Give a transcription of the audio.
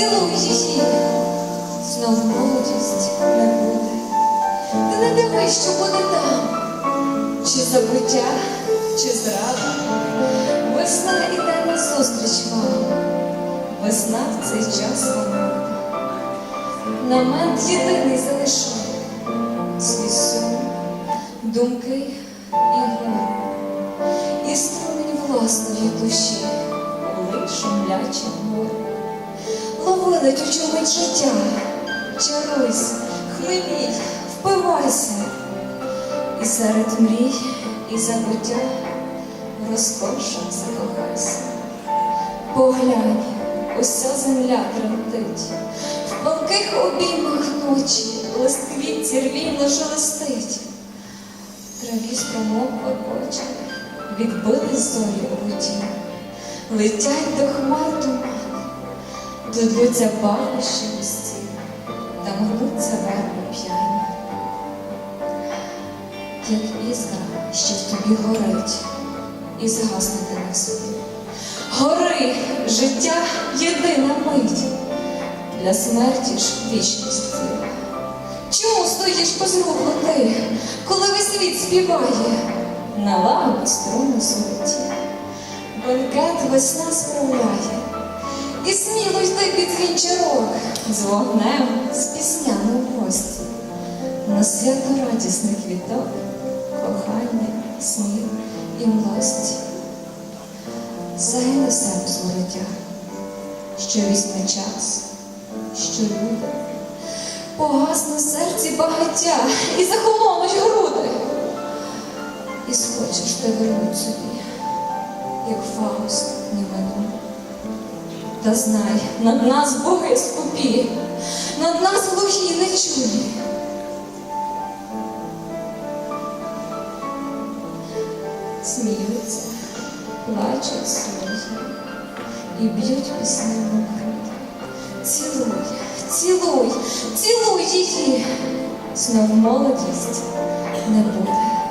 житті, знов молодість не буде. Ти не дивись, що буде там, чи забуття, чи зрада. Весна іде назустріч вам, весна в цей час вам. Намет єдиний залишає свій сум, думки і горе, і струмінь власної душі, лиш шумляче море. Лови летючу мить життя, чаруйся, хмелій, впивайся, і серед мрій і забуття розкошем закохайся. Поглянь, уся земля тремтить, в палких обіймах ночі лист квітці рвійно шелестить. Траві спромокли очі, відбились зорі у воді, летять до хмар тумани, додуться пахощі у та гнуться верби п'яні. Як іскра, що в тобі горить, і згасне ти на собі. Гори, життя єдина мить, для смерті ж вічність твоя. Чому стоїш безрухо ти, коли весь світ співає? на Налагодь струни золоті, бенкет весна справляє, під вінчарок з вогнем, з піснями в гості, на свято радісний квіток, кохання, сміх і млості. Загине себе зворотя, що вісне час, що люди, погасне серці багаття і захолонуть груди. І схочеш ти вернуть собі, як Фауст Німану. Та знай, над нас боги скупі, над нас глухі не чулі. Сміються, плачуть сльози і б'ють піснями груди. Цілуй, цілуй, цілуй її, знов молодість не буде.